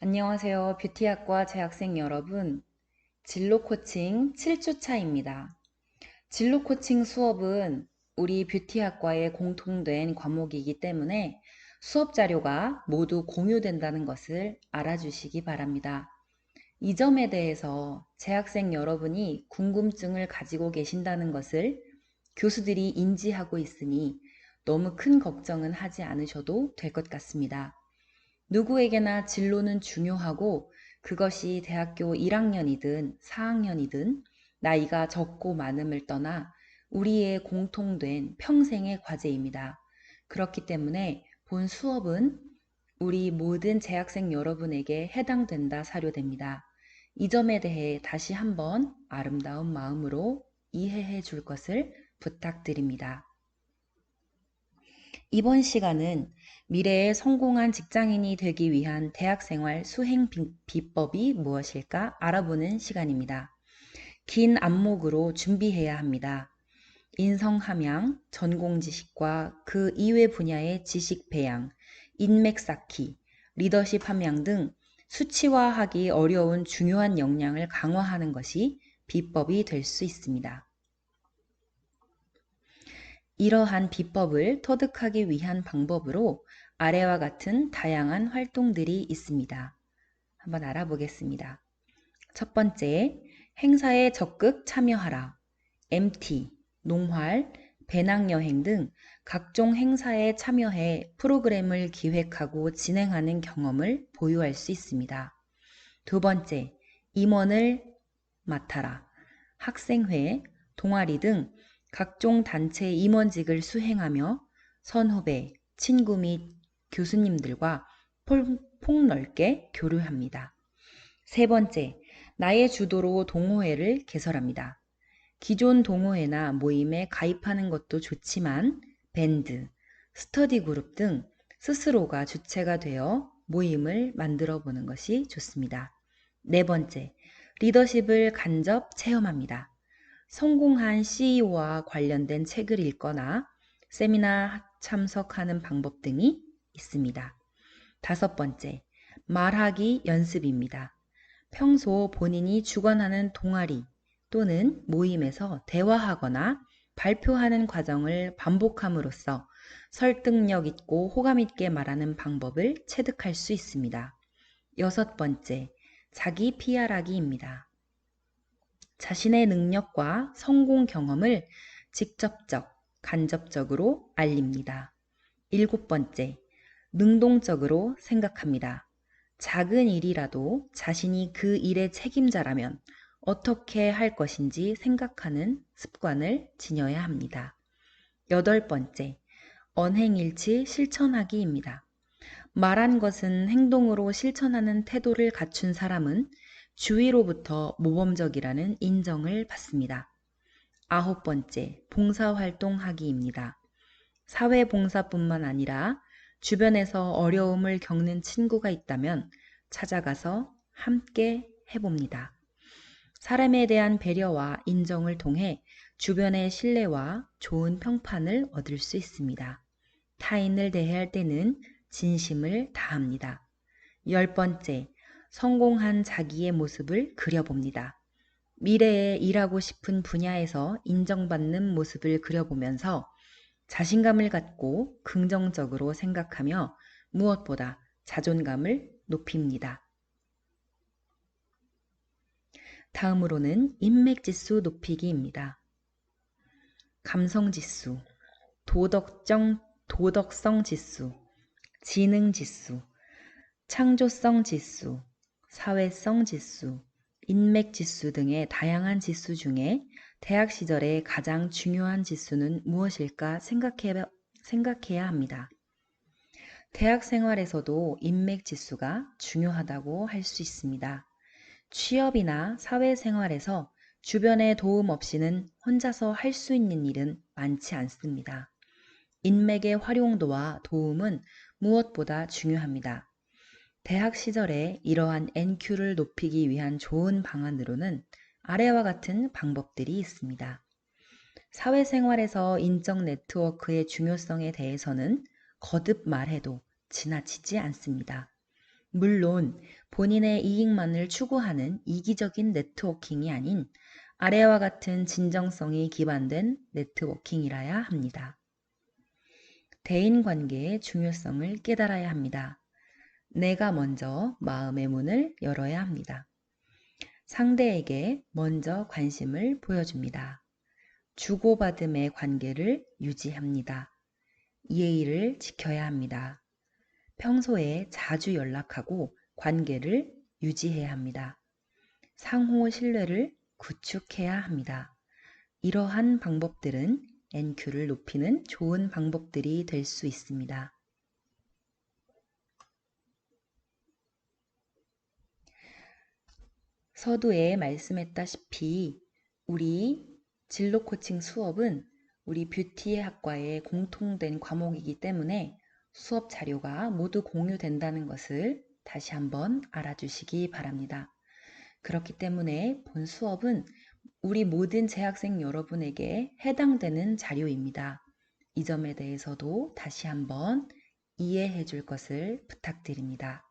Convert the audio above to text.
안녕하세요. 뷰티학과 재학생 여러분. 진로 코칭 7주 차입니다. 진로 코칭 수업은 우리 뷰티학과의 공통된 과목이기 때문에 수업 자료가 모두 공유된다는 것을 알아주시기 바랍니다. 이 점에 대해서 재학생 여러분이 궁금증을 가지고 계신다는 것을 교수들이 인지하고 있으니 너무 큰 걱정은 하지 않으셔도 될 것 같습니다. 누구에게나 진로는 중요하고 그것이 대학교 1학년이든 4학년이든 나이가 적고 많음을 떠나 우리의 공통된 평생의 과제입니다. 그렇기 때문에 본 수업은 우리 모든 재학생 여러분에게 해당된다 사료됩니다. 이 점에 대해 다시 한번 아름다운 마음으로 이해해 줄 것을 부탁드립니다. 이번 시간은 미래에 성공한 직장인이 되기 위한 대학생활 수행 비법이 무엇일까 알아보는 시간입니다. 긴 안목으로 준비해야 합니다. 인성 함양, 전공 지식과 그 이외 분야의 지식 배양, 인맥 쌓기, 리더십 함양 등 수치화하기 어려운 중요한 역량을 강화하는 것이 비법이 될 수 있습니다. 이러한 비법을 터득하기 위한 방법으로 아래와 같은 다양한 활동들이 있습니다. 한번 알아보겠습니다. 첫 번째, 행사에 적극 참여하라. MT, 농활, 배낭여행 등 각종 행사에 참여해 프로그램을 기획하고 진행하는 경험을 보유할 수 있습니다. 두 번째, 임원을 맡아라. 학생회, 동아리 등 각종 단체 임원직을 수행하며 선후배, 친구 및 교수님들과 폭넓게 교류합니다. 세 번째, 나의 주도로 동호회를 개설합니다. 기존 동호회나 모임에 가입하는 것도 좋지만 밴드, 스터디 그룹 등 스스로가 주체가 되어 모임을 만들어 보는 것이 좋습니다. 네 번째, 리더십을 간접 체험합니다. 성공한 CEO와 관련된 책을 읽거나 세미나 참석하는 방법 등이 있습니다. 다섯 번째, 말하기 연습입니다. 평소 본인이 주관하는 동아리 또는 모임에서 대화하거나 발표하는 과정을 반복함으로써 설득력 있고 호감 있게 말하는 방법을 체득할 수 있습니다. 여섯 번째, 자기 PR하기입니다. 자신의 능력과 성공 경험을 직접적, 간접적으로 알립니다. 일곱 번째, 능동적으로 생각합니다. 작은 일이라도 자신이 그 일의 책임자라면 어떻게 할 것인지 생각하는 습관을 지녀야 합니다. 여덟 번째, 언행일치 실천하기입니다. 말한 것은 행동으로 실천하는 태도를 갖춘 사람은 주위로부터 모범적이라는 인정을 받습니다. 아홉 번째, 봉사활동하기입니다. 사회봉사뿐만 아니라 주변에서 어려움을 겪는 친구가 있다면 찾아가서 함께 해봅니다. 사람에 대한 배려와 인정을 통해 주변의 신뢰와 좋은 평판을 얻을 수 있습니다. 타인을 대할 때는 진심을 다합니다. 열 번째, 성공한 자기의 모습을 그려봅니다. 미래에 일하고 싶은 분야에서 인정받는 모습을 그려보면서 자신감을 갖고 긍정적으로 생각하며 무엇보다 자존감을 높입니다. 다음으로는 인맥지수 높이기입니다. 감성지수, 도덕정, 도덕성 지수, 지능지수, 창조성 지수, 사회성 지수, 인맥 지수 등의 다양한 지수 중에 대학 시절에 가장 중요한 지수는 무엇일까 생각해, 생각해야 합니다. 대학 생활에서도 인맥 지수가 중요하다고 할 수 있습니다. 취업이나 사회 생활에서 주변의 도움 없이는 혼자서 할 수 있는 일은 많지 않습니다. 인맥의 활용도와 도움은 무엇보다 중요합니다. 대학 시절에 이러한 NQ를 높이기 위한 좋은 방안으로는 아래와 같은 방법들이 있습니다. 사회생활에서 인적 네트워크의 중요성에 대해서는 거듭 말해도 지나치지 않습니다. 물론 본인의 이익만을 추구하는 이기적인 네트워킹이 아닌 아래와 같은 진정성이 기반된 네트워킹이라야 합니다. 대인 관계의 중요성을 깨달아야 합니다. 내가 먼저 마음의 문을 열어야 합니다. 상대에게 먼저 관심을 보여줍니다. 주고받음의 관계를 유지합니다. 예의를 지켜야 합니다. 평소에 자주 연락하고 관계를 유지해야 합니다. 상호 신뢰를 구축해야 합니다. 이러한 방법들은 NQ를 높이는 좋은 방법들이 될 수 있습니다. 서두에 말씀했다시피 우리 진로 코칭 수업은 우리 뷰티 학과의 공통된 과목이기 때문에 수업 자료가 모두 공유된다는 것을 다시 한번 알아주시기 바랍니다. 그렇기 때문에 본 수업은 우리 모든 재학생 여러분에게 해당되는 자료입니다. 이 점에 대해서도 다시 한번 이해해 줄 것을 부탁드립니다.